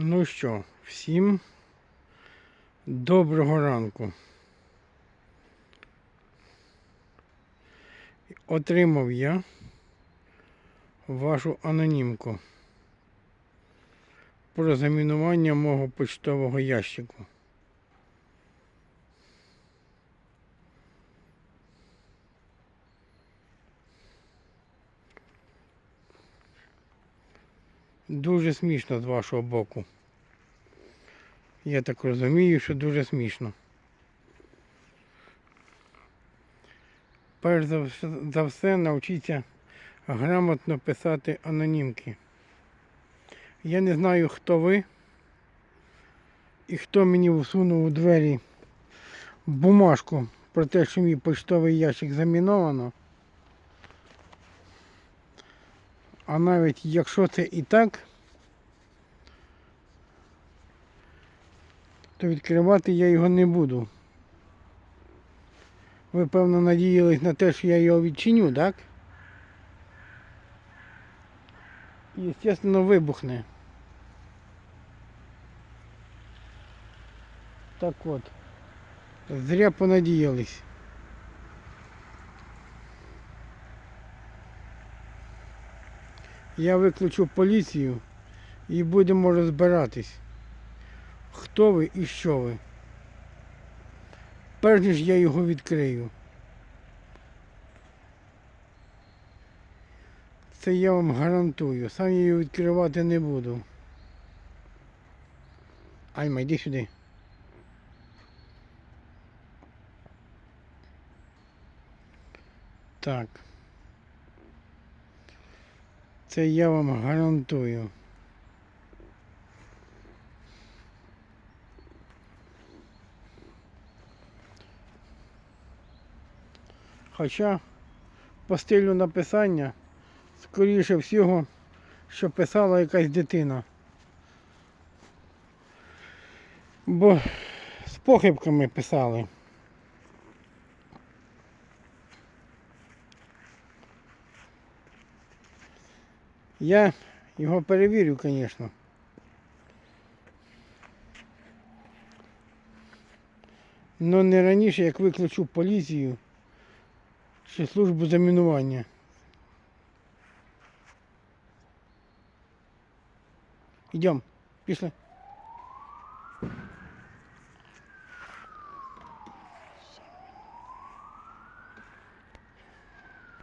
Ну що, всім доброго ранку. Отримав я вашу анонімку про замінування мого почтового ящику. Дуже смішно з вашого боку. Я так розумію, що дуже смішно. Перш за все навчіться грамотно писати анонімки. Я не знаю, хто ви і хто мені всунув у двері бумажку про те, що мій почтовий ящик заміновано. А навіть якщо це і так, то відкривати я його не буду. Ви, певно, надіялись на те, що я його відчиню, так? І, звісно, вибухне. Так от. Зря понадіялись. Я викличу поліцію і будемо розбиратись, хто ви і що ви. Перш ніж я його відкрию. Це я вам гарантую. Сам я його відкривати не буду. Альма, йди сюди. Так. Це я вам гарантую. Хоча по стилю написання, скоріше всього, що писала якась дитина. Бо з похибками писали. Я його перевірю, звісно. Но не раніше, як виключу поліцію чи службу замінування. Йдемо, пішли.